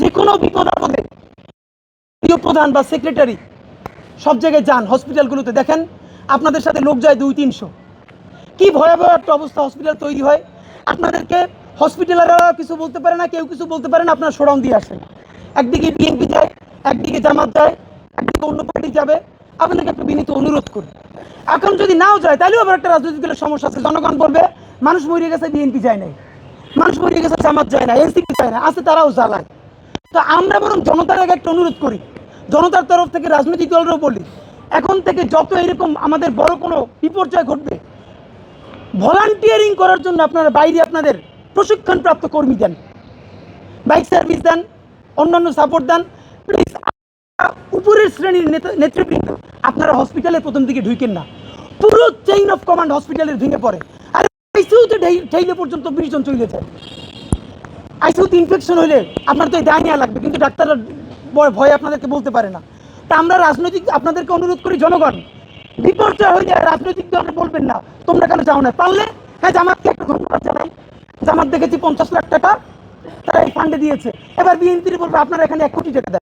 যে কোনো বিপদ আপদে। প্রিয় প্রধান বা সেক্রেটারি সব জায়গায় যান হসপিটালগুলোতে দেখেন, আপনাদের সাথে লোক যায় দুই, তিনশো। কি ভয়াবহ একটা অবস্থা হসপিটাল তৈরি হয়। আপনাদেরকে হসপিটালেরা কিছু বলতে পারে না, কেউ কিছু বলতে পারে না, আপনারা সরাম দিয়ে আসেন। একদিকে বিএনপি যায়, একদিকে জামাত যায়, একদিকে অন্য পার্টি যাবে। আপনাদেরকে একটা বিনীত অনুরোধ করি। এখন যদি নাও যায়, তাহলেও আবার একটা রাজনৈতিক সমস্যা আছে। জনগণ বলবে, মানুষ মরিয়ে গেছে বিএনপি যায় নাই। মানুষ মরিয়ে গেছে, জামাত যায় না এনসিপি যায় না। আছে তারাও জ্বালায়। তো আমরা বরং জনতার আগে একটা অনুরোধ করি। জনতার তরফ থেকে রাজনৈতিক দলেরও বলি, এখন থেকে যত এরকম আমাদের বড় কোনো বিপর্যয় ঘটবে ভলান্টিয়ারিং করার জন্য আপনারা বাইরে আপনাদের প্রশিক্ষণপ্রাপ্ত কর্মী দেন বাইক সার্ভিস দেন, অন্যান্য সাপোর্ট দেন। প্লিজ উপরের শ্রেণির নেতৃবৃন্দ, আপনারা হসপিটালে প্রথম দিকে ঢুকেন না। পুরো চেইন অফ কমান্ড হসপিটালের ভেঙে পড়ে। আর ঠেইলে পর্যন্ত বিশ জন চলে যায়। আইসিউতে ইনফেকশন হলে আপনার তো দায় নেওয়া লাগবে, কিন্তু ডাক্তাররা ভয়- আপনাদেরকে বলতে পারে না। তা আমরা রাজনৈতিক আপনাদেরকে অনুরোধ করি, জনগণ, বিপর্যয় হয়ে যায় রাজনৈতিক দলে বলবেন না, তোমরা কেন যাও না? পারলে হ্যাঁ জামাতকে একটা ধন্যবাদ জানাই। জামাত দেখেছি পঞ্চাশ লাখ টাকা তারা এই ফান্ডে দিয়েছে। এবার বিএনপির বলবে, আপনারা এখানে এক কোটি টাকা দেন।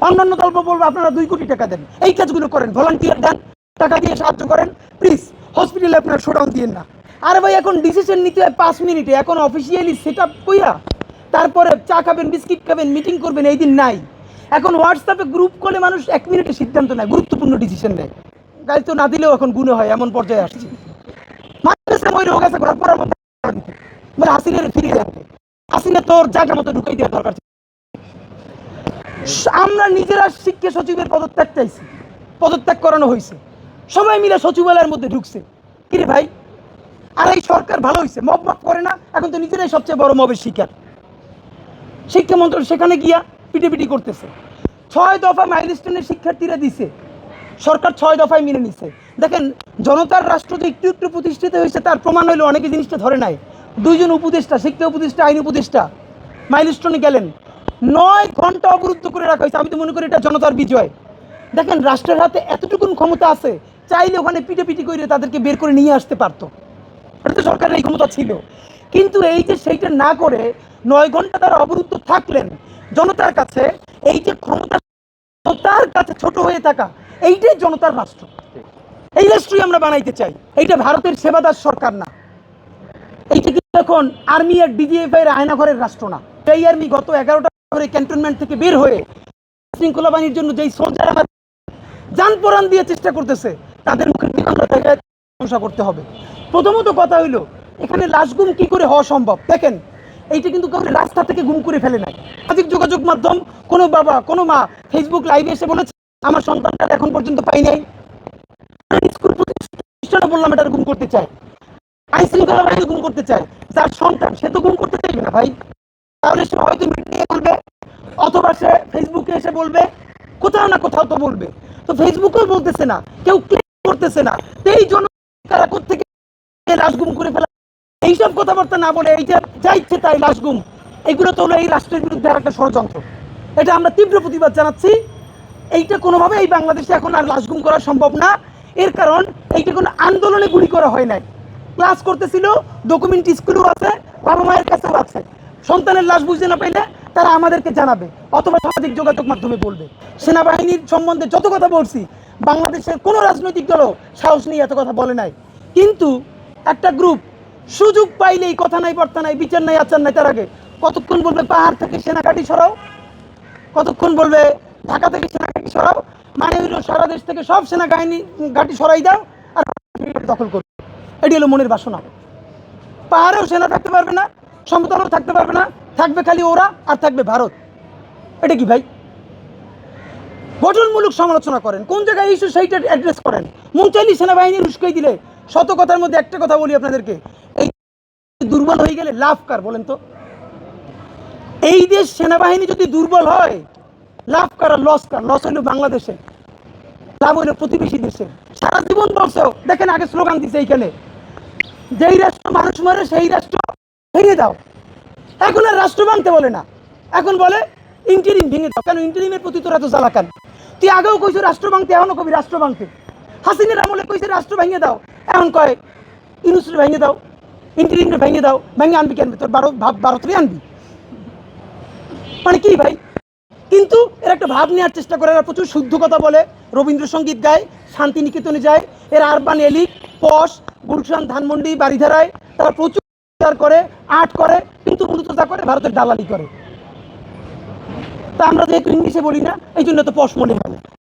অন্যান্য দল বলব, আপনারা দুই কোটি টাকা দেন। এই কাজগুলো করেন ভলান্টিয়ার দেন, টাকা দিয়ে সাহায্য করেন। প্লিজ হসপিটালে আপনারা শোডাউন দিয়েন না। আরে ভাই, এখন ডিসিশন নিতে হয় পাঁচ মিনিটে। এখন অফিসিয়ালি সেট আপ কইরা তারপরে চা খাবেন, বিস্কিট খাবেন মিটিং করবেন, এই দিন নাই। এখন হোয়াটসঅ্যাপে গ্রুপ করলে মানুষ এক মিনিটে সিদ্ধান্ত নেয়, গুরুত্বপূর্ণ ডিসিশন নেয়। গাড়ি তো না দিলেও এখন গুণে হয়, এমন পর্যায়ে আসছে। মানে আমরা নিজেরা শিক্ষা সচিবের পদত্যাগ চাইছি। পদত্যাগ করানো হয়েছে। সবাই মিলে সচিবালয়ের মধ্যে ঢুকছে। কিরে ভাই আর এই সরকার ভালো হয়েছে মব মব করে না, এখন তো নিজেরাই সবচেয়ে বড় মবের শিকার। শিক্ষামন্ত্রী সেখানে গিয়া পিটিপিটি করতেছে। ছয় দফা মাইলস্টোনের শিক্ষার্থীরা দিছে। সরকার ছয় দফায় মেনে নিছে। দেখেন, জনতার রাষ্ট্র যে একটু একটু প্রতিষ্ঠিত হয়েছে, তার প্রমাণ হইল অনেকে জিনিসটা ধরে নাই। দুইজন উপদেষ্টা, শিক্ষা উপদেষ্টা, আইন উপদেষ্টা মাইলস্টোনে গেলেন। নয় ঘণ্টা অবরুদ্ধ করে রাখা হয়েছে। আমি তো মনে করি এটা জনতার বিজয়। দেখেন, রাষ্ট্রের হাতে এতটুকুন ক্ষমতা আছে, চাইলে ওখানে পিটে পিটি করে তাদেরকে বের করে নিয়ে আসতে পারতো। সরকারের এই ক্ষমতা ছিল। কিন্তু এই যে সেইটা না করে নয় ঘণ্টা তারা অবরুদ্ধ থাকলেন জনতার কাছে, এই যে ক্ষমতা জনতার কাছে ছোট হয়ে থাকা, এইটাই জনতার রাষ্ট্র। এই রাষ্ট্রই আমরা বানাইতে চাই। এইটা ভারতের সেবাদার সরকার না। এইটা কিন্তু এখন আর্মি আর ডিজিএফ এর আয়নাঘরের রাষ্ট্র না? এই আর্মি গত এগারোটা করে ক্যান্টনমেন্ট থেকে বের হয়ে শৃঙ্খলা বাহিনীর জন্য যেই সোলজার আমার যান পরাণ দিয়ে চেষ্টা করতেছে, তাদের মুখের দিকে আমরা প্রশংসা করতে হবে। প্রথমত কথা হইল, এখানে লাশ গুম কি করে হওয়া সম্ভব? দেখেন, এইটা কিন্তু কাউকে রাস্তা থেকে গুম করে ফেলে নাই। সামাজিক যোগাযোগ মাধ্যম, কোনো বাবা, কোনো মা ফেসবুক লাইভে এসে বলেছে, আমার সন্তানটা এখন পর্যন্ত পাই নাই। স্কুল বললাম, এটা গুম করতে চাই আইন বাহিনী গুম করতে চায়। যার সন্তান, সে তো গুম করতে চাইবে না ভাই। তাহলে সে হয়তো মিডিয়ায় বলবে অথবা সে ফেসবুকে এসে বলবে, কোথাও না কোথাও তো বলবে। তো ফেসবুকেও বলতেছে না, কেউ ক্লেম করতেছে না। এই জন্য তারা কোথেকে লাশ গুম করে ফেলা। এইসব কথাবার্তা না বলে এই যে ইচ্ছে তাই লাশ গুম এইগুলো তো হলো এই রাষ্ট্রের বিরুদ্ধে একটা ষড়যন্ত্র। এটা আমরা তীব্র প্রতিবাদ জানাচ্ছি। এইটা কোনোভাবে এই বাংলাদেশে এখন আর লাশ গুম করা সম্ভব না। এর কারণ, এইটা কোনো আন্দোলনে গুলি করা হয় নাই। ক্লাস করতেছিল ডকুমেন্ট স্কুলেও আছে, বাবা মায়ের কাছেও আছে। সন্তানের লাশ বুঝতে না পাইলে তারা আমাদেরকে জানাবে, অথবা সামাজিক যোগাযোগ মাধ্যমে বলবে। সেনাবাহিনীর সম্বন্ধে যত কথা বলছি, বাংলাদেশের কোনো রাজনৈতিক দলও সাহস নিয়ে এত কথা বলে নাই। কিন্তু একটা গ্রুপ সুযোগ পাইলেই কথা নাই, বার্তা নাই, বিচার নাই, আচার নাই, তার আগে। কতক্ষণ বলবে পাহাড় থেকে সেনাকাটি সরাও? কতক্ষণ বলবে ঢাকা থেকে সেনাঘাটি সরাও? মানে হইল সারা দেশ থেকে সব সেনা বাহিনী ঘাটি সরাই দাও আর দখল করো। এটি হলো মনের বাসনা। পাহাড়েও সেনা থাকতে পারবে না সমতলও থাকতে পারবে না, থাকবে খালি ওরা আর থাকবে ভারত। এটা কি ভাই? গঠনমূলক সমালোচনা করেন। কোন জায়গায় ইস্যু সেইটা অ্যাড্রেস করেন? মন চাইলে সেনাবাহিনীর উস্কাই দিলে শত কথার মধ্যে একটা কথা বলি আপনাদেরকে। এই দুর্বল হয়ে গেলে লাভ কার বলেন তো? এই দেশ সেনাবাহিনী যদি দুর্বল হয়, লাভ কার আর লস কার? লস হইল বাংলাদেশে, লাভ হইল প্রতিবেশী দেশে। সারা জীবন বলছেও দেখেন আগে স্লোগান দিছে এইখানে, যেই রাষ্ট্র মানুষ মারে, সেই রাষ্ট্র ভেঙে দাও। এখন আর রাষ্ট্র ভাঙতে বলে না। এখন বলে, ইন্টারিম ভেঙে দাও। কেন? ইন্টারিমের প্রতি তোরা তো জ্বালাকান তুই আগেও কইছো রাষ্ট্র ভাঙতে, এখনও কবি রাষ্ট্র ভাঙতে। হাসিনের আমলে কইছে, রাষ্ট্র ভেঙে দাও। এখন কয়, ইউনুসরে ভেঙে দাও, ইন্টারিমরে ভেঙে দাও, ভেঙে আনবি কেন? তোর বারো ভাব ভারতরে আনবি। মানে কি ভাই? কিন্তু এরা একটা ভাব নেওয়ার চেষ্টা করে, এরা প্রচুর শুদ্ধ কথা বলে। রবীন্দ্রসঙ্গীত গায়, শান্তিনিকেতনে যায়। এরা urban elite, posh, Gulshan, Dhanmondi বাড়িধারায় তারা প্রচুর প্রচার করে, আর্ট করে, কিন্তু মূলত যা করে, ভারতের দালালি করে। তা আমরা যেহেতু ইংলিশে বলি না এই জন্য তো পশ মনে হয়